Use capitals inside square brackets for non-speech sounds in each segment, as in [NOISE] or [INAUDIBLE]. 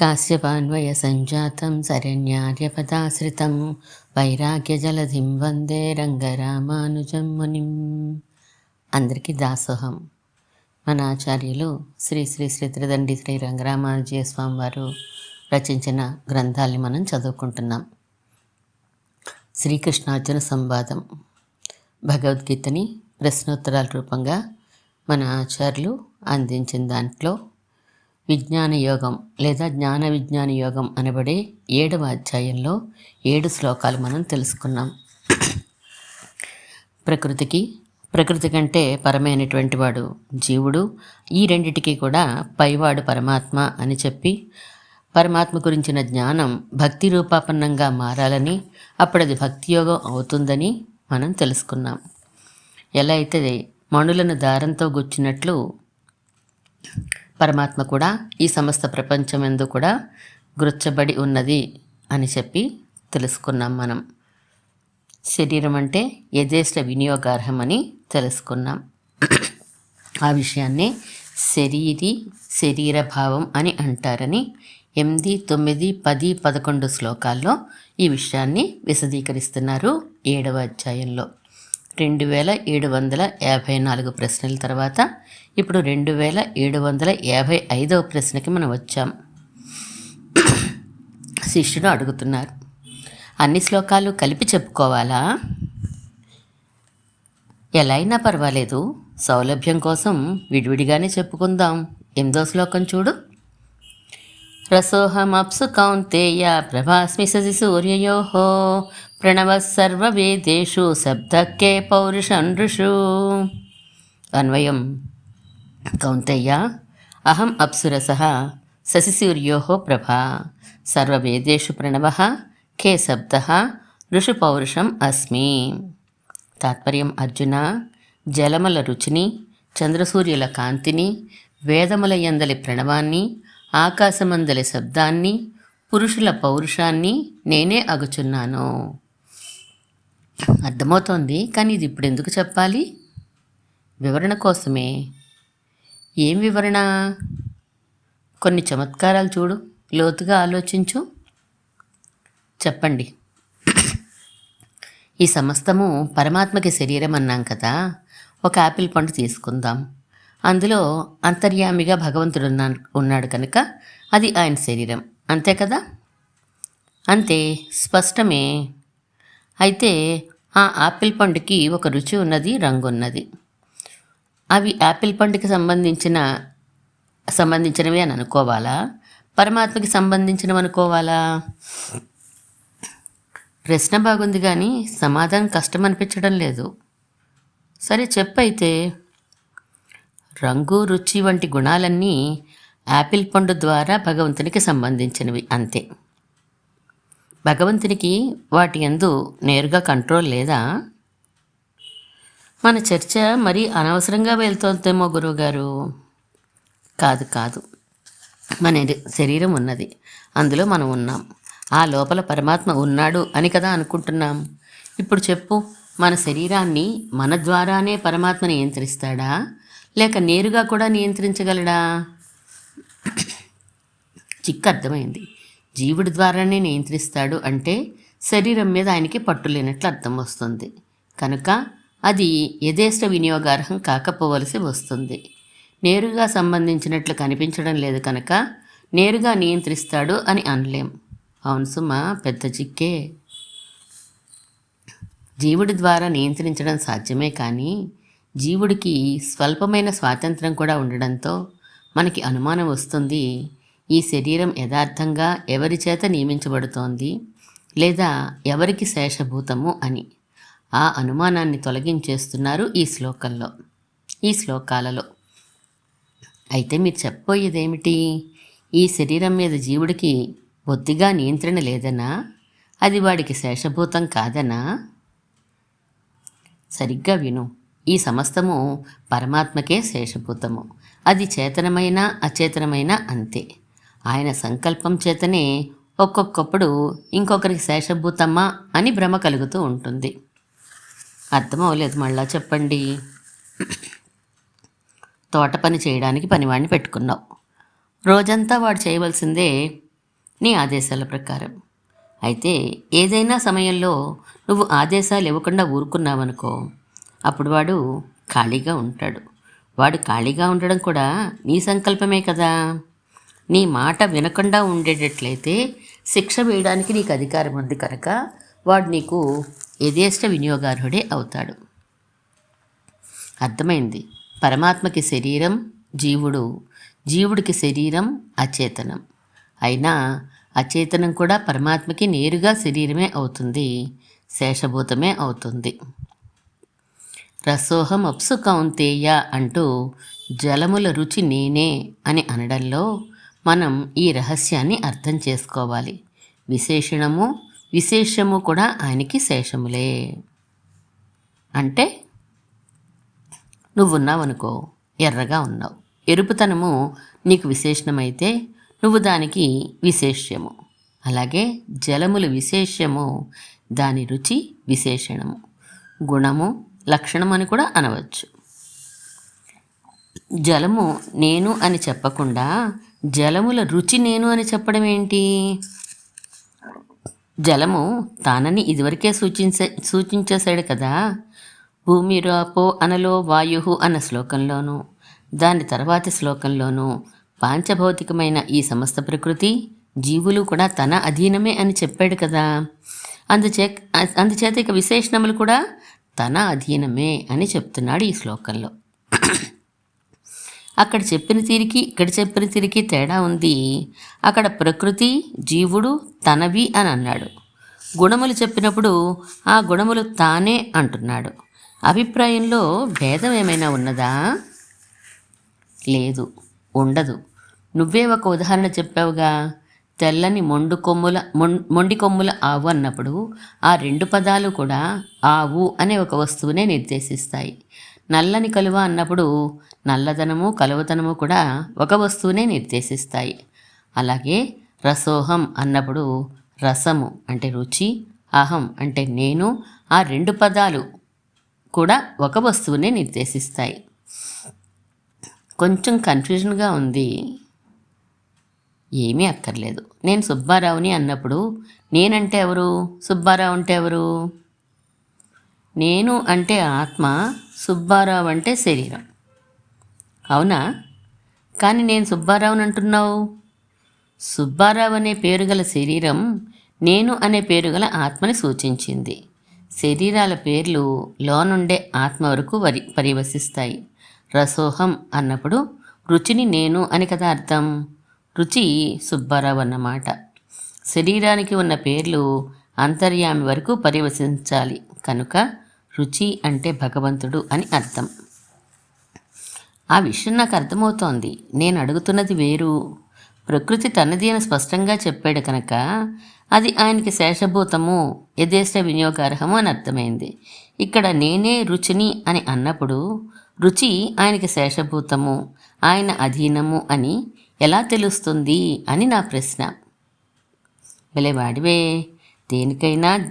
కాశ్యపాన్వయ సంజాతం శరణ్యార్యపదాశ్రితం వైరాగ్యజలధిం వందే రంగరామానుజం మునిం అందరికీ దాసోహం. మన ఆచార్యులు శ్రీ శ్రీ శ్రీత్రిదండి శ్రీ రంగరామానుజయ స్వామి వారు రచించిన గ్రంథాల్ని మనం చదువుకుంటున్నాం. శ్రీకృష్ణార్జున సంవాదం. భగవద్గీతని ప్రశ్నోత్తరాల రూపంగా మన ఆచార్యులు అందించిన దాంట్లో విజ్ఞాన యోగం లేదా జ్ఞాన విజ్ఞాన యోగం అనబడే ఏడవ అధ్యాయంలో ఏడు శ్లోకాలు మనం తెలుసుకున్నాం. ప్రకృతికి ప్రకృతి కంటే పరమైనటువంటి వాడు జీవుడు. ఈ రెండిటికి కూడా పైవాడు పరమాత్మ అని చెప్పి పరమాత్మ గురించిన జ్ఞానం భక్తి రూపాపన్నంగా మారాలని అప్పుడు అది భక్తి యోగం అవుతుందని మనం తెలుసుకున్నాం. ఎలా అయితే మణులను దారంతో గుచ్చినట్లు పరమాత్మ కూడా ఈ సమస్త ప్రపంచం ఎందు కూడా గుర్చబడి ఉన్నది అని చెప్పి తెలుసుకున్నాం మనం. శరీరం అంటే యథేష్ట వినియోగార్హం అని తెలుసుకున్నాం. ఆ విషయాన్ని శరీరి శరీర భావం అని అంటారని ఎనిమిది తొమ్మిది పది పదకొండు శ్లోకాల్లో ఈ విషయాన్ని విశదీకరిస్తున్నారు ఏడవ అధ్యాయంలో. రెండు వేల ఏడు వందల యాభై నాలుగు ప్రశ్నల తర్వాత ఇప్పుడు రెండు వేల ఏడు వందల యాభై ఐదవ ప్రశ్నకి మనం వచ్చాం. శిష్యుడు అడుగుతున్నారు అన్ని శ్లోకాలు కలిపి చెప్పుకోవాలా? ఎలా అయినా పర్వాలేదు సౌలభ్యం కోసం విడివిడిగానే చెప్పుకుందాం. ఎనిమిదో శ్లోకం చూడు. రసోహమప్సు కౌంతేయ ప్రభాస్మి ససి సూర్యయో ప్రణవ సర్వవేదేషు శబ్దకే పౌరుషనృషు అన్వయం. కౌంతయ్య అహం అప్సురస శశిసూర్యో ప్రభా సర్వవేదేషు ప్రణవ కే శబ్ద ఋషుపౌరుషం అస్మి. తాత్పర్యం అర్జున జలముల రుచిని చంద్రసూర్యుల కాంతిని వేదముల ఎందలి ప్రణవాన్ని ఆకాశమందలి శబ్దాన్ని పురుషుల పౌరుషాన్ని నేనే అగుచున్నాను. అర్థమవుతోంది కానీ ఇది ఇప్పుడు ఎందుకు చెప్పాలి? వివరణ కోసమే. ఏం వివరణ? కొన్ని చమత్కారాలు చూడు లోతుగా ఆలోచించు. చెప్పండి. ఈ సమస్తము పరమాత్మకి శరీరం అన్నాం కదా ఒక ఆపిల్ పండు తీసుకుందాం. అందులో అంతర్యామిగా భగవంతుడు ఉన్నా ఉన్నాడు కనుక అది ఆయన శరీరం. అంతే కదా? అంతే స్పష్టమే. అయితే ఆ ఆపిల్ పండుకి ఒక రుచి ఉన్నది రంగు ఉన్నది. అవి యాపిల్ పండుకి సంబంధించిన సంబంధించినవి అని అనుకోవాలా? పరమాత్మకి సంబంధించినవి అనుకోవాలా? ప్రశ్న బాగుంది కానీ సమాధానం కష్టం అనిపించడం లేదు. సరే చెప్పైతే రంగు రుచి వంటి గుణాలన్నీ యాపిల్ పండు ద్వారా భగవంతునికి సంబంధించినవి అంతే. భగవంతునికి వాటి ఎందు నేరుగా కంట్రోల్ లేదా? మన చర్చ మరీ అనవసరంగా వెళ్తోందేమో గురువుగారు. కాదు కాదు. మన శరీరం ఉన్నది. అందులో మనం ఉన్నాం. ఆ లోపల పరమాత్మ ఉన్నాడు అని కదా అనుకుంటున్నాం. ఇప్పుడు చెప్పు మన శరీరాన్ని మన ద్వారానే పరమాత్మ నియంత్రిస్తాడా? లేక నేరుగా కూడా నియంత్రించగలడా? చిక్కు అర్థమైంది. జీవుడి ద్వారానే నియంత్రిస్తాడు అంటే శరీరం మీద ఆయనకి పట్టు లేనట్లు అర్థం వస్తుంది. కనుక అది యథేష్ట వినియోగార్హం కాకపోవలసి వస్తుంది. నేరుగా సంబంధించినట్లు కనిపించడం లేదు కనుక నేరుగా నియంత్రిస్తాడు అని అనలేం. అవును సుమ పెద్ద చిక్కే. జీవుడి ద్వారా నియంత్రించడం సాధ్యమే కానీ జీవుడికి స్వల్పమైన స్వాతంత్రం కూడా ఉండడంతో మనకి అనుమానం వస్తుంది ఈ శరీరం యథార్థంగా ఎవరి చేత నియమించబడుతోంది లేదా ఎవరికి శేషభూతము అని. ఆ అనుమానాన్ని తొలగించేస్తున్నారు ఈ శ్లోకంలో ఈ శ్లోకాలలో. అయితే మీరు చెప్పబోయేదేమిటి? ఈ శరీరం మీద జీవుడికి బొత్తిగా నియంత్రణ లేదనా? అది వాడికి శేషభూతం కాదనా? సరిగ్గా విను. ఈ సమస్తము పరమాత్మకే శేషభూతము. అది చేతనమైన అచేతనమైన అంతే. ఆయన సంకల్పం చేతనే ఒక్కొక్కప్పుడు ఇంకొకరికి శేషభూతమ్మా అని భ్రమ కలుగుతూ ఉంటుంది. అర్థం అవ్వలేదు మళ్ళా చెప్పండి. తోట పని చేయడానికి పనివాడిని పెట్టుకున్నావు. రోజంతా వాడు చేయవలసిందే నీ ఆదేశాల ప్రకారం. అయితే ఏదైనా సమయంలో నువ్వు ఆదేశాలు ఇవ్వకుండా ఊరుకున్నావనుకో అప్పుడు వాడు ఖాళీగా ఉంటాడు. వాడు ఖాళీగా ఉండడం కూడా నీ సంకల్పమే కదా. నీ మాట వినకుండా ఉండేటట్లయితే శిక్ష వేయడానికి నీకు అధికారం ఉంది కనుక వాడు నీకు యథేష్ట వినియోగార్హుడే అవుతాడు. అర్థమైంది. పరమాత్మకి శరీరం జీవుడు జీవుడికి శరీరం అచేతనం. అయినా అచేతనం కూడా పరమాత్మకి నేరుగా శరీరమే అవుతుంది శేషభూతమే అవుతుంది. రసోహం అప్సు కౌంతేయ అంటూ జలముల రుచి నేనే అని అనడంలో మనం ఈ రహస్యాన్ని అర్థం చేసుకోవాలి. విశేషణము విశేషము కూడా ఆయనకి శేషములే. అంటే నువ్వున్నావనుకో ఎర్రగా ఉన్నావు. ఎరుపుతనము నీకు విశేషణమైతే నువ్వు దానికి విశేష్యము. అలాగే జలములు విశేష్యము దాని రుచి విశేషణము. గుణము లక్షణం అని కూడా అనవచ్చు. జలము నేను అని చెప్పకుండా జలముల రుచి నేను అని చెప్పడం ఏంటి జలము తానని ఇదివరకే సూచించే సూచించేశాడు కదా. భూమి రాపో అనలో వాయు అన్న శ్లోకంలోనూ దాని తర్వాతి శ్లోకంలోనూ పాంచభౌతికమైన ఈ సమస్త ప్రకృతి జీవులు కూడా తన అధీనమే అని చెప్పాడు కదా. అందుచే అందుచేత ఇక విశేషణములు కూడా తన అధీనమే అని చెప్తున్నాడు ఈ శ్లోకంలో. అక్కడ చెప్పిన తీరికి ఇక్కడ చెప్పిన తీరికి తేడా ఉంది. అక్కడ ప్రకృతి జీవుడు తనవి అని అన్నాడు. గుణములు చెప్పినప్పుడు ఆ గుణములు తానే అంటున్నాడు. అభిప్రాయంలో భేదం ఏమైనా ఉన్నదా? లేదు ఉండదు. నువ్వే ఒక ఉదాహరణ చెప్పావుగా. తెల్లని మొండు కొమ్ముల మొం- మొండి కొమ్ముల ఆవు అన్నప్పుడు ఆ రెండు పదాలు కూడా ఆవు అనే ఒక వస్తువునే నిర్దేశిస్తాయి. నల్లని కలువ అన్నప్పుడు నల్లదనము కలువతనము కూడా ఒక వస్తువునే నిర్దేశిస్తాయి. అలాగే రసోహం అన్నప్పుడు రసము అంటే రుచి అహం అంటే నేను ఆ రెండు పదాలు కూడా ఒక వస్తువునే నిర్దేశిస్తాయి. కొంచెం కన్ఫ్యూజన్గా ఉంది. ఏమీ అక్కర్లేదు. నేను సుబ్బారావుని అన్నప్పుడు నేనంటే ఎవరు? సుబ్బారావు అంటే ఎవరు? నేను అంటే ఆత్మ సుబ్బారావు అంటే శరీరం. అవునా? కానీ నేను సుబ్బారావుని అంటున్నావు? సుబ్బారావు అనే పేరు గల శరీరం నేను అనే పేరు గల ఆత్మని సూచించింది. శరీరాల పేర్లు లోనుండే ఆత్మ వరకు వరి పరివసిస్తాయి రసోహం అన్నప్పుడు రుచిని నేను అని కదా అర్థం? రుచి సుబ్బారావు అన్నమాట. శరీరానికి ఉన్న పేర్లు అంతర్యామి వరకు పరివసించాలి కనుక రుచి అంటే భగవంతుడు అని అర్థం. ఆ విషయం నాకు అర్థమవుతోంది. నేను అడుగుతున్నది వేరు. ప్రకృతి తనది అని స్పష్టంగా చెప్పాడు కనుక అది ఆయనకి శేషభూతము యథేష్ట వినియోగార్హము అని అర్థమైంది. ఇక్కడ నేనే రుచిని అని అన్నప్పుడు రుచి ఆయనకి శేషభూతము ఆయన అధీనము అని ఎలా తెలుస్తుంది అని నా ప్రశ్న. భలే వాడివే. దేనికైనా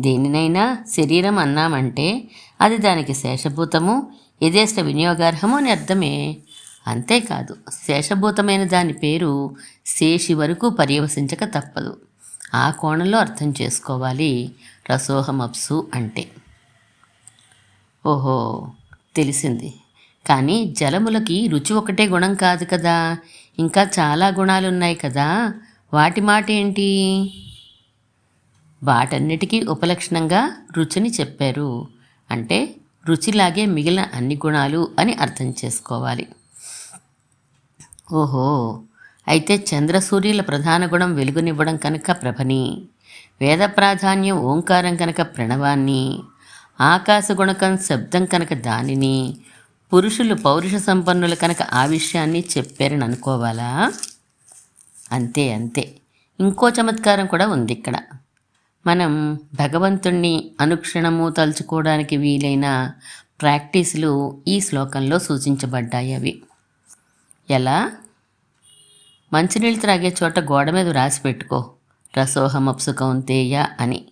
దేనినైనా శరీరం అన్నామంటే అది దానికి శేషభూతము యథేష్ట వినియోగార్హము అని అర్థమే. అంతేకాదు శేషభూతమైన దాని పేరు శేషి వరకు పర్యవసించక తప్పదు. ఆ కోణంలో అర్థం చేసుకోవాలి. రసోహమప్సు అంటే. ఓహో తెలిసింది. కానీ జలములకి రుచి ఒకటే గుణం కాదు కదా. ఇంకా చాలా గుణాలు ఉన్నాయి కదా. వాటి మాట ఏంటి వాటన్నిటికీ ఉపలక్షణంగా రుచిని చెప్పారు. అంటే రుచిలాగే మిగిలిన అన్ని గుణాలు అని అర్థం చేసుకోవాలి. ఓహో! అయితే చంద్రసూర్యుల ప్రధాన గుణం వెలుగునివ్వడం కనుక ప్రభని వేద ప్రాధాన్యం ఓంకారం కనుక ప్రణవాన్ని ఆకాశ గుణకం శబ్దం కనుక దానిని పురుషులు పౌరుష సంపన్నులు కనుక ఆ విషయాన్ని చెప్పారని అనుకోవాలా? అంతే అంతే. ఇంకో చమత్కారం కూడా ఉంది ఇక్కడ మనం భగవంతుణ్ణి అనుక్షణము తలుచుకోవడానికి వీలైన ప్రాక్టీసులు ఈ శ్లోకంలో సూచించబడ్డాయి అవి. ఎలా? మంచినీళ్ళు త్రాగే చోట గోడ మీద రాసి పెట్టుకో. రసోహమప్సు కౌంతేయ అని.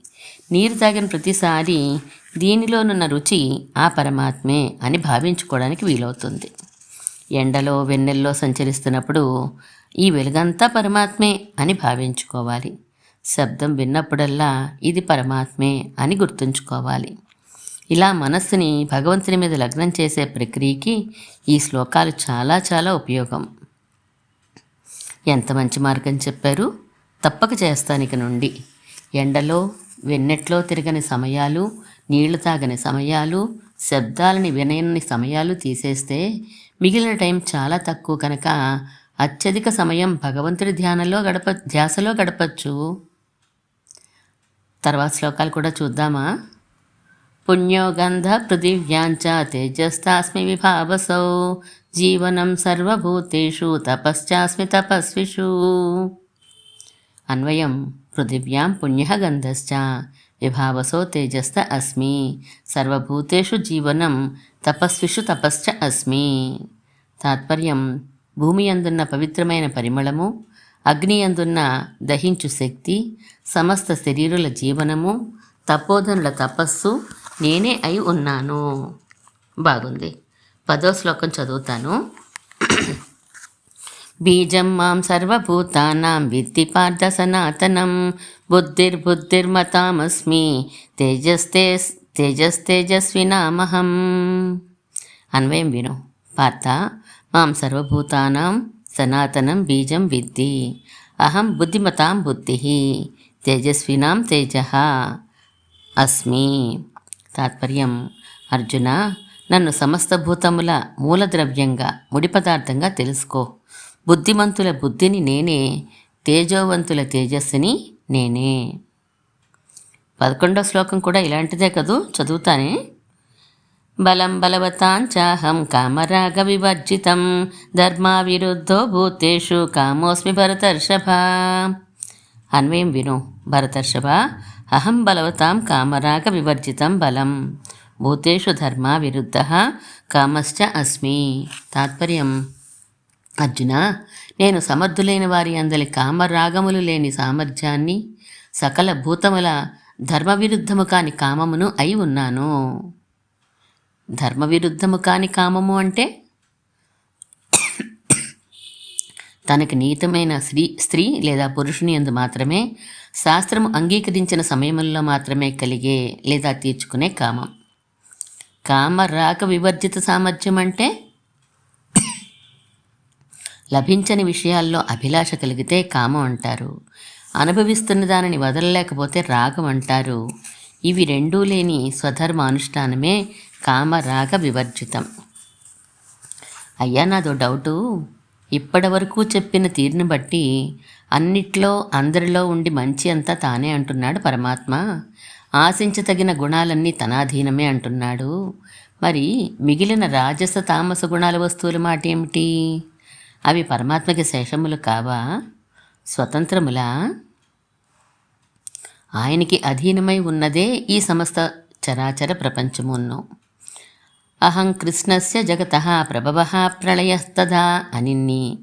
నీరు తాగిన ప్రతిసారి దీనిలోనున్న రుచి ఆ పరమాత్మే అని భావించుకోవడానికి వీలవుతుంది. ఎండలో వెన్నెల్లో సంచరిస్తున్నప్పుడు ఈ వెలుగంతా పరమాత్మే అని భావించుకోవాలి. శబ్దం విన్నప్పుడల్లా ఇది పరమాత్మే అని గుర్తుంచుకోవాలి. ఇలా మనస్సుని భగవంతుని మీద లగ్నం చేసే ప్రక్రియకి ఈ శ్లోకాలు చాలా చాలా ఉపయోగం. ఎంత మంచి మార్గం చెప్పారు? తప్పక చేస్తానిక నుండి. ఎండలో వెన్నెట్లో తిరగని సమయాలు నీళ్ళు తాగని సమయాలు శబ్దాలని వినయని సమయాలు తీసేస్తే మిగిలిన టైం చాలా తక్కువ కనుక అత్యధిక సమయం భగవంతుడి ధ్యానంలో గడప ధ్యాసలో గడపచ్చు. తర్వాత శ్లోకాలు కూడా చూద్దామా? పుణ్యోగంధ పృథివ్యాంచ తేజస్తాస్మి విభావసౌ. జీవనం సర్వభూతేషు తపశ్చాస్మి తపస్విషు. అన్వయం పృథివ్యాం పుణ్యగంధశ్చ విభావసో తేజస్త అస్మి. సర్వభూతేషు జీవనం తపస్విషు తపశ్చ అస్మి. తాత్పర్యం భూమి అందున్న పవిత్రమైన పరిమళము అగ్నియందున్న దహించు శక్తి సమస్త శరీరుల జీవనము తపోధనుల తపస్సు నేనే అయి ఉన్నాను. బాగుంది. పదో శ్లోకం చదువుతాను. బీజం మాం సర్వభూతానాం విత్తి పార్థ సనాతనం. బుద్ధిర్బుద్ధిర్మతామస్మి తేజస్తే తేజస్తేజస్వినామహం. అన్వయం విను. పార్థ మాం సర్వభూతానాం సనాతనం బీజం విద్ది అహం బుద్ధిమతాం బుద్ధి. తేజస్వినాం తేజ. అస్మి. తాత్పర్యం. అర్జున నన్ను సమస్త భూతముల మూలద్రవ్యంగా ముడి పదార్థంగా తెలుసుకో. బుద్ధిమంతుల బుద్ధిని నేనే తేజోవంతుల తేజస్సుని నేనే. పదకొండో శ్లోకం కూడా ఇలాంటిదే కదూ? చదువుతానే? బలం బలవతాంచాహం కామరాగ వివర్జితం. ధర్మా విరుద్ధో భూతేషు కామోస్మి భరతర్షభ. అన్వయం విను భరతర్షభ అహం బలవతాం కామరాగ వివర్జితం బలం. భూతేషు ధర్మా విరుద్ధ కామశ్చ అస్మి. తాత్పర్యం అర్జున నేను సమర్థులైన వారి అందలి కామరాగములు లేని సామర్థ్యాన్ని సకల భూతముల ధర్మ విరుద్ధము కాని కామమును అయి ఉన్నాను. ధర్మ విరుద్ధము కాని కామము అంటే తనకు నీతమైన స్త్రీ స్త్రీ లేదా పురుషుని ఎందు మాత్రమే శాస్త్రము అంగీకరించిన సమయంలో మాత్రమే కలిగే లేదా తీర్చుకునే కామం. కామ రాక వివర్జిత సామర్థ్యం అంటే లభించని విషయాల్లో అభిలాష కలిగితే కామం అంటారు. అనుభవిస్తున్న దానిని వదలలేకపోతే రాగం అంటారు. ఇవి రెండూ లేని స్వధర్మ అనుష్ఠానమే కామరాగ వివర్జితం అయ్యా నాదో డౌటు. ఇప్పటి వరకు చెప్పిన తీరుని బట్టి అన్నిట్లో అందరిలో ఉండి మంచి అంతా తానే అంటున్నాడు పరమాత్మ. ఆశించతగిన గుణాలన్నీ తనాధీనమే అంటున్నాడు. మరి మిగిలిన రాజస తామస గుణాల వస్తువుల మాట ఏమిటి అవి పరమాత్మకి శేషములు కావా? స్వతంత్రములా? ఆయనకి అధీనమై ఉన్నదే ఈ సమస్త చరాచర ప్రపంచమున్నో. అహం కృష్ణస్య జగత ప్రభవ ప్రళయస్తదా అనిన్ని.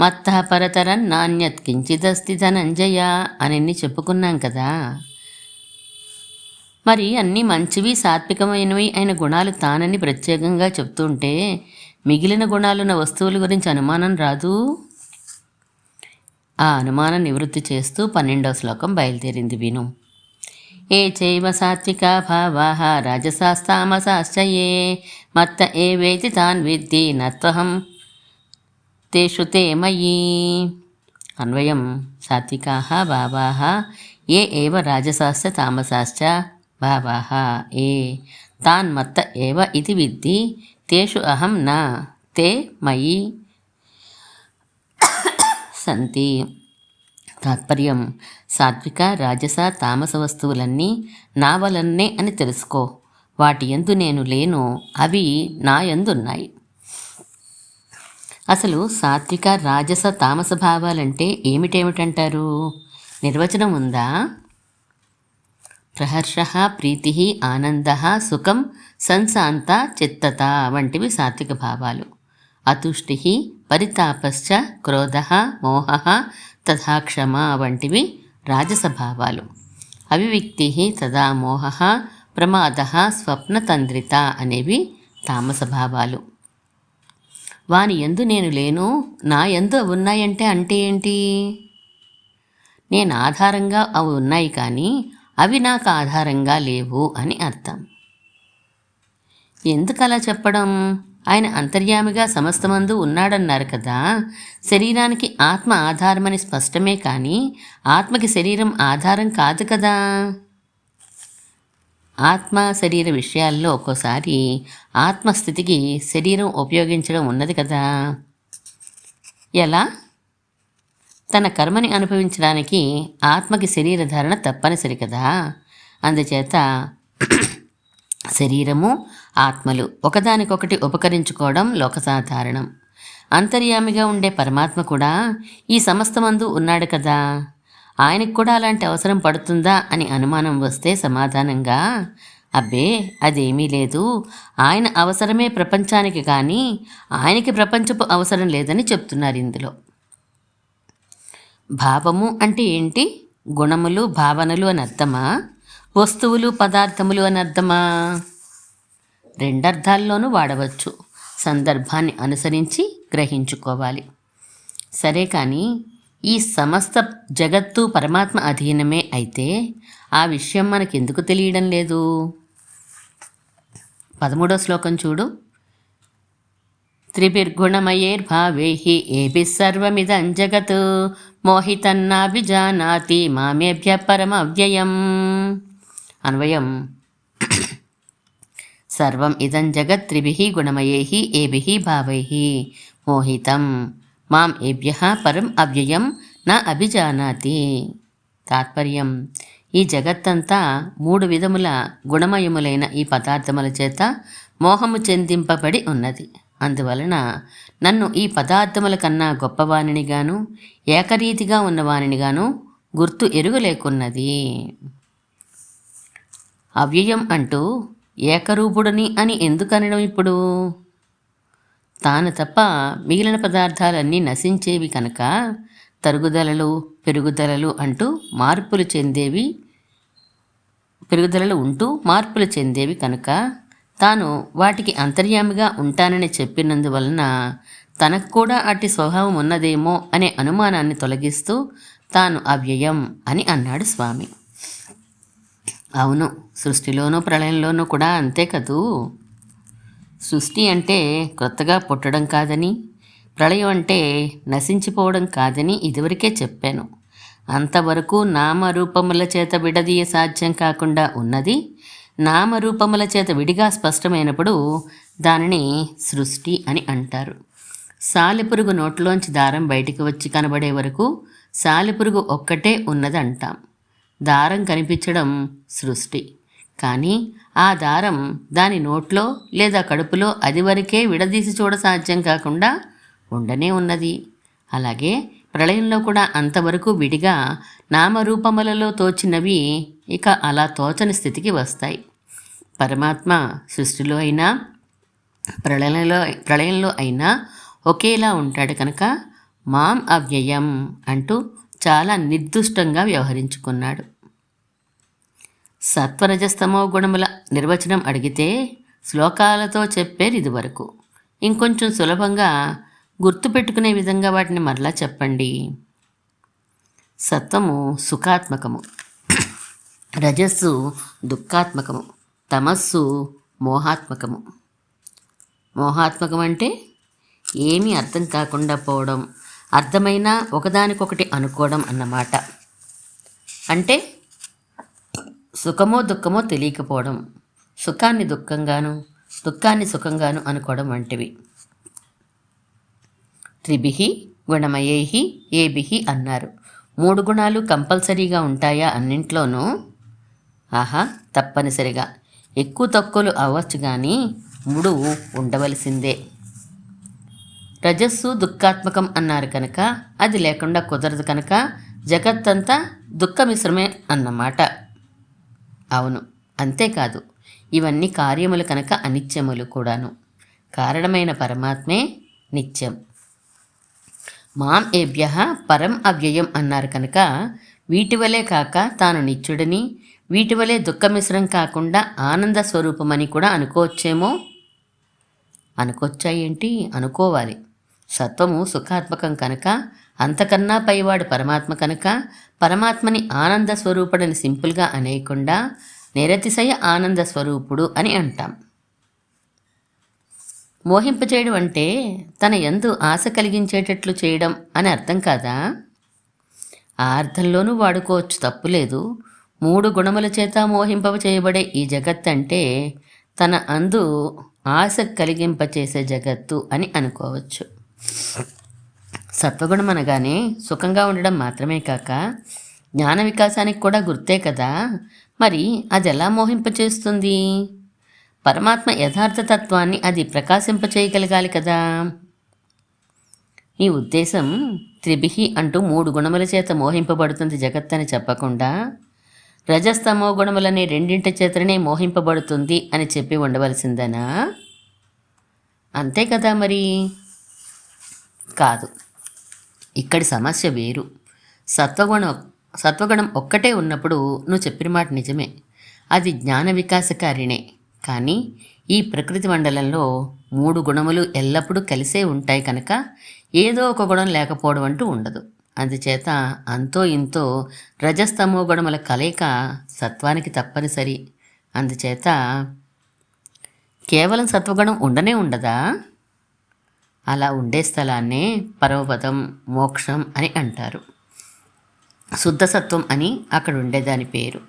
మత్త పరతరం నాణ్యత్ కించిదస్తి ధనంజయ అని చెప్పుకున్నాం కదా. మరి అన్నీ మంచివి సాత్వికమైనవి అయిన గుణాలు తానని ప్రత్యేకంగా చెప్తుంటే మిగిలిన గుణాలున్న వస్తువుల గురించి అనుమానం రాదు? ఆ అనుమానం నివృత్తి చేస్తూ పన్నెండవ శ్లోకం బయలుదేరింది విను. ఏ చైవ సాత్వికా భావా రాజసాస్తామసాశ్చ మత్త ఏ వేతి తాన్ విద్ధి నత్వహం తేషు తే మయీ. అన్వయం సాత్వికా భావా ఏ ఏవ రాజసాశ్చ తామసాశ్చ భావా ఏ. తాన్ మత్త ఏవ ఇది విద్ధి తేషు అహం నా తే మయి. [COUGHS] సంతి. తాత్పర్యం. సాత్విక రాజస తామస వస్తువులన్నీ నా వలన్నే అని తెలుసుకో. వాటి ఎందు నేను లేను అవి నా ఎందున్నాయి అసలు సాత్విక రాజస తామస భావాలంటే ఏమిటేమిటంటారు? నిర్వచనం ఉందా? ప్రహర్ష ప్రీతి ఆనంద సుఖం సంశాంత చిత్తత వంటివి సాత్విక భావాలు. అతుష్టి పరితాపశ్చ క్రోధ మోహ తథా క్షమ వంటివి రాజసభావాలు. అవివిక్తి తదా మోహ ప్రమాద స్వప్నతంద్రిత అనేవి తామసభావాలు. వాని ఎందు నేను లేను నా ఎందు అవి ఉన్నాయంటే అంటే ఏంటి? నేను ఆధారంగా అవి ఉన్నాయి కానీ అవి నాకు ఆధారంగా లేవు అని అర్థం. ఎందుకలా చెప్పడం? ఆయన అంతర్యామిగా సమస్తమందు ఉన్నాడన్నారు కదా. శరీరానికి ఆత్మ ఆధారమని స్పష్టమే కానీ ఆత్మకి శరీరం ఆధారం కాదు కదా. ఆత్మ శరీర విషయాల్లో ఒక్కోసారి ఆత్మస్థితికి శరీరం ఉపయోగించడం ఉన్నది కదా. ఎలా? తన కర్మని అనుభవించడానికి ఆత్మకి శరీర ధారణ తప్పనిసరి కదా. అందుచేత శరీరము ఆత్మలు ఒకదానికొకటి ఉపకరించుకోవడం లోకసాధారణం. అంతర్యామిగా ఉండే పరమాత్మ కూడా ఈ సమస్తమందు ఉన్నాడు కదా. ఆయనకు కూడా అలాంటి అవసరం పడుతుందా అని అనుమానం వస్తే సమాధానంగా అబ్బే అదేమీ లేదు. ఆయన అవసరమే ప్రపంచానికి కానీ ఆయనకి ప్రపంచపు అవసరం లేదని చెప్తున్నారు ఇందులో. భావము అంటే ఏంటి? గుణములు భావనలు అని అర్థమా? వస్తువులు పదార్థములు అని అర్థమా? రెండర్థాల్లోనూ వాడవచ్చు. సందర్భాన్ని అనుసరించి గ్రహించుకోవాలి. సరే కానీ ఈ సమస్త జగత్తు పరమాత్మ అధీనమే అయితే ఆ విషయం మనకెందుకు తెలియడం లేదు? పదమూడో శ్లోకం చూడు. త్రిభిర్గుణమయేర్భావైః ఏభిः సర్వమిదం జగత్ మోహితన్నాభిజానాతి మామేభ్య పరమవ్యయం. అన్వయం. సర్వం ఇదం జగత్ త్రిభి గుణమయై ఏభి భావై మోహితం. మాం ఏభ్య పరం అవ్యయం నా అభిజానాతి. తాత్పర్యం. ఈ జగత్తంతా మూడు విధముల గుణమయములైన ఈ పదార్థముల చేత మోహము చెందింపబడి ఉన్నది. అందువలన నన్ను ఈ పదార్థముల కన్నా గొప్పవానినిగాను ఏకరీతిగా ఉన్నవానినిగాను గుర్తు ఎరుగలేకున్నది. అవ్యయం అంటూ ఏకరూపుడని అని ఎందుకనడం ఇప్పుడు? తాను తప్ప మిగిలిన పదార్థాలన్నీ నశించేవి కనుక తరుగుదలలు పెరుగుదలలు అంటూ మార్పులు చెందేవి పెరుగుదలలు ఉంటూ మార్పులు చెందేవి కనుక తాను వాటికి అంతర్యామిగా ఉంటానని చెప్పినందువలన తనకు కూడా అట్టి స్వభావం ఉన్నదేమో అనే అనుమానాన్ని తొలగిస్తూ తాను అవ్యయం అని అన్నాడు స్వామి. అవును సృష్టిలోనూ ప్రళయంలోనూ కూడా అంతే కదూ? సృష్టి అంటే కొత్తగా పుట్టడం కాదని ప్రళయం అంటే నశించిపోవడం కాదని ఇదివరకే చెప్పాను. అంతవరకు నామరూపముల చేత విడదీయ సాధ్యం కాకుండా ఉన్నది నామరూపముల చేత విడిగా స్పష్టమైనప్పుడు దానిని సృష్టి అని అంటారు. సాలిపురుగు నోట్లోంచి దారం బయటికి వచ్చి కనబడే వరకు సాలిపురుగు ఒక్కటే ఉన్నది అంటాం దారం కనిపించడం సృష్టి. కానీ ఆ దారం దాని నోట్లో లేదా కడుపులో అది వరకే విడదీసి చూడ సాధ్యం కాకుండా ఉండనే ఉన్నది. అలాగే ప్రళయంలో కూడా అంతవరకు విడిగా నామరూపములలో తోచినవి ఇక అలా తోచని స్థితికి వస్తాయి. పరమాత్మ సృష్టిలో అయినా ప్రళయంలో ప్రళయంలో అయినా ఒకేలా ఉంటాడు కనుక మాం అవ్యయం అంటూ చాలా నిర్దుష్టంగా వ్యవహరించుకున్నాడు. సత్వరజస్తమో గుణముల నిర్వచనం అడిగితే శ్లోకాలతో చెప్పారు ఇదివరకు. ఇంకొంచెం సులభంగా గుర్తుపెట్టుకునే విధంగా వాటిని మరలా చెప్పండి. సత్వము సుఖాత్మకము. రజస్సు దుఃఖాత్మకము. తమస్సు మోహాత్మకము. మోహాత్మకం అంటే ఏమీ అర్థం కాకుండా పోవడం. అర్థమైనా ఒకదానికొకటి అనుకోవడం అన్నమాట. అంటే సుఖమో దుఃఖమో తెలియకపోవడం సుఖాన్ని దుఃఖంగాను దుఃఖాన్ని సుఖంగాను అనుకోవడం వంటివి. త్రిభి గుణమయేహి ఏబిహి అన్నారు. మూడు గుణాలు కంపల్సరీగా ఉంటాయా అన్నింట్లోనూ? ఆహా తప్పనిసరిగా. ఎక్కువ తక్కువలు అవ్వచ్చు కానీ మూడు ఉండవలసిందే. రజస్సు దుఃఖాత్మకం అన్నారు కనుక అది లేకుండా కుదరదు కనుక జగత్తంతా దుఃఖమిశ్రమే అన్నమాట. అవును అంతేకాదు ఇవన్నీ కార్యములు కనుక అనిత్యములు కూడాను. కారణమైన పరమాత్మే నిత్యం. మాం ఏభ్య పరం అవ్యయం అన్నారు కనుక వీటివలే కాక తాను నిత్యుడని వీటి వలె దుఃఖమిశ్రం కాకుండా ఆనంద స్వరూపమని కూడా అనుకోవచ్చేమో? అనుకొచ్చా ఏంటి అనుకోవాలి. సత్వము సుఖాత్మకం కనుక అంతకన్నా పైవాడు పరమాత్మ కనుక పరమాత్మని ఆనంద స్వరూపుడని సింపుల్గా అనేయకుండా నిరతిశయ ఆనంద స్వరూపుడు అని అంటాం. మోహింపచేయడం అంటే తన ఎందు ఆశ కలిగించేటట్లు చేయడం అని అర్థం కాదా? ఆ అర్థంలోనూ వాడుకోవచ్చు తప్పులేదు మూడు గుణముల చేత మోహింప చేయబడే ఈ జగత్ అంటే తన అందు ఆశ కలిగింపచేసే జగత్తు అని అనుకోవచ్చు. సత్వగుణం అనగానే సుఖంగా ఉండడం మాత్రమే కాక జ్ఞాన వికాసానికి కూడా గుర్తే కదా. మరి అది ఎలా మోహింపచేస్తుంది? పరమాత్మ యథార్థతత్వాన్ని అది ప్రకాశింపచేయగలగాలి కదా. నీ ఉద్దేశం త్రిభిహి అంటూ మూడు గుణముల చేత మోహింపబడుతుంది జగత్ అని చెప్పకుండా రజస్తమో గుణములనే రెండింటి చేతనే మోహింపబడుతుంది అని చెప్పి ఉండవలసిందనా? అంతే కదా మరి. కాదు. ఇక్కడి సమస్య వేరు. సత్వగుణం సత్వగుణం ఒక్కటే ఉన్నప్పుడు నువ్వు చెప్పిన మాట నిజమే. అది జ్ఞాన వికాసకారిణే. కానీ ఈ ప్రకృతి మండలంలో మూడు గుణములు ఎల్లప్పుడూ కలిసే ఉంటాయి కనుక ఏదో ఒక గుణం లేకపోవడం అంటూ ఉండదు. అందుచేత అంతో ఇంతో రజస్తమో గుణముల కలయిక సత్వానికి తప్పనిసరి. అందుచేత కేవలం సత్వగుణం ఉండనే ఉండదా? అలా ఉండే స్థలాన్నే పరమపదం మోక్షం అని అంటారు. శుద్ధ సత్వం అని అక్కడ ఉండేదాని పేరు.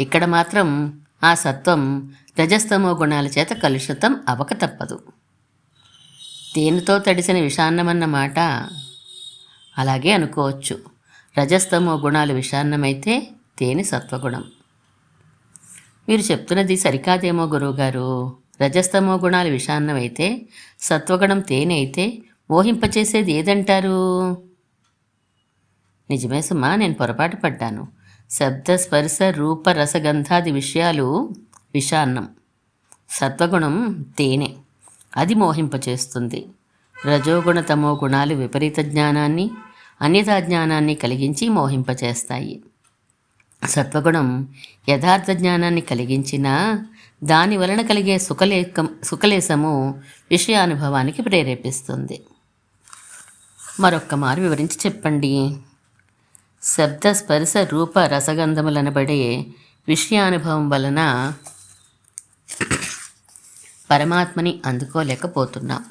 ఇక్కడ మాత్రం ఆ సత్వం రజస్తమో గుణాల చేత కలుషితం అవక తప్పదు. తేనెతో తడిసిన విషాన్నమన్న మాట అలాగే అనుకోవచ్చు. రజస్తమో గుణాలు విషాన్నమైతే తేనె సత్వగుణం. మీరు చెప్తున్నది సరికాదేమో గురువుగారు? రజస్తమో గుణాలు విషాన్నమైతే సత్వగుణం తేనె అయితే ఊహింపచేసేది ఏదంటారు? నిజమే సుమా నేను పొరపాటు పడ్డాను. శబ్ద స్పర్శ రూప రసగంధాది విషయాలు విషాన్నం. సత్వగుణం తేనె. అది మోహింపచేస్తుంది. రజోగుణ తమో గుణాలు విపరీత జ్ఞానాన్ని అన్యతా జ్ఞానాన్ని కలిగించి మోహింపచేస్తాయి. సత్వగుణం యథార్థ జ్ఞానాన్ని కలిగించినా దాని వలన కలిగే సుఖలేకం సుఖలేశము విషయానుభవానికి ప్రేరేపిస్తుంది. మరొక్క మారు వివరించి చెప్పండి. శబ్ద స్పర్శ రూప రసగంధములనబడే విషయానుభవం వలన పరమాత్మని అందుకోలేకపోతున్నాం.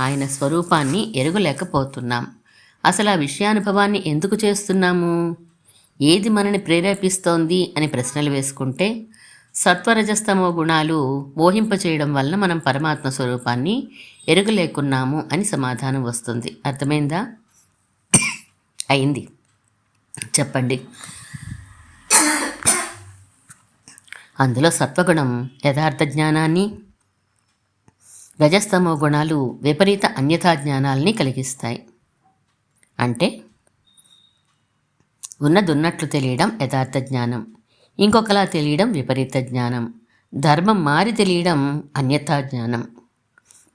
ఆయన స్వరూపాన్ని ఎరుగులేకపోతున్నాం. అసలు ఆ విషయానుభవాన్ని ఎందుకు చేస్తున్నాము? ఏది మనని ప్రేరేపిస్తోంది అని ప్రశ్నలు వేసుకుంటే సత్వరజస్తమో గుణాలు మోహింపచేయడం వలన మనం పరమాత్మ స్వరూపాన్ని ఎరుగలేకున్నాము అని సమాధానం వస్తుంది. అర్థమైందా? అయింది. చెప్పండి. అందులో సత్వగుణం యథార్థ జ్ఞానాన్ని రజస్తమో గుణాలు విపరీత అన్యథా జ్ఞానాల్ని కలిగిస్తాయి. అంటే ఉన్నదున్నట్లు తెలియడం యథార్థ జ్ఞానం. ఇంకొకలా తెలియడం విపరీత జ్ఞానం. ధర్మం మారి తెలియడం అన్యథా జ్ఞానం.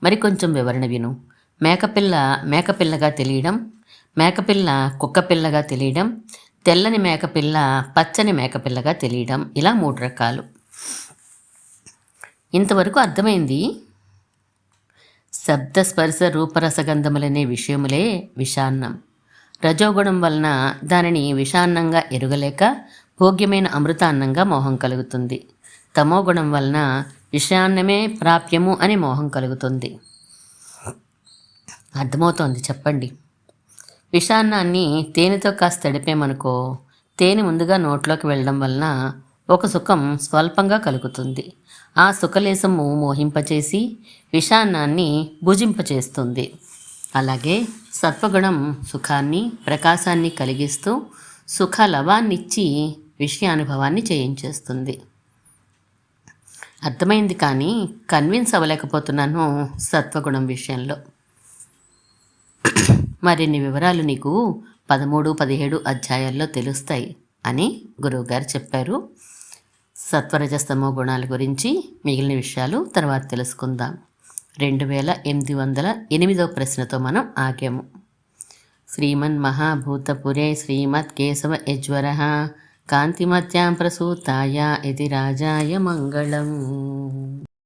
మరి కొంచెం వివరణ విను. మేకపిల్ల మేకపిల్లగా తెలియడం మేకపిల్ల కుక్కపిల్లగా తెలియడం తెల్లని మేకపిల్ల పచ్చని మేకపిల్లగా తెలియడం ఇలా మూడు రకాలు. ఇంతవరకు అర్థమైంది? శబ్ద స్పర్శ రూపరసగంధములనే విషయములే విషాన్నం. రజోగుణం వలన దానిని విషాన్నంగా ఎరుగలేక భోగ్యమైన అమృతాన్నంగా మోహం కలుగుతుంది. తమోగుణం వలన విషయాన్నమే ప్రాప్యము అని మోహం కలుగుతుంది. అర్థమవుతోంది చెప్పండి. విషాన్నాన్ని తేనెతో కాస్త తడిపామనుకో తేనె ముందుగా నోట్లోకి వెళ్ళడం వలన ఒక సుఖం స్వల్పంగా కలుగుతుంది. ఆ సుఖలేశము మోహింపచేసి విషాన్నాన్ని భుజింపచేస్తుంది. అలాగే సత్వగుణం సుఖాన్ని ప్రకాశాన్ని కలిగిస్తూ సుఖ లవాన్నిచ్చి విషయానుభవాన్ని చేయించేస్తుంది. అర్థమైంది కానీ కన్విన్స్ అవ్వలేకపోతున్నాను సత్వగుణం విషయంలో. మరిన్ని వివరాలు నీకు పదమూడు పదిహేడు అధ్యాయాల్లో తెలుస్తాయి అని గురువుగారు చెప్పారు. సత్వరజస్తమో గుణాల గురించి మిగిలిన విషయాలు తర్వాత తెలుసుకుందాం. రెండు వేల ఎనిమిది వందల ఎనిమిదో ప్రశ్నతో మనం ఆగాము. శ్రీమన్ మహాభూతపురే శ్రీమత్ కేశవ యజ్వర కాంతిమత్యాం ప్రసూతాయ ఇది రాజాయ మంగళం.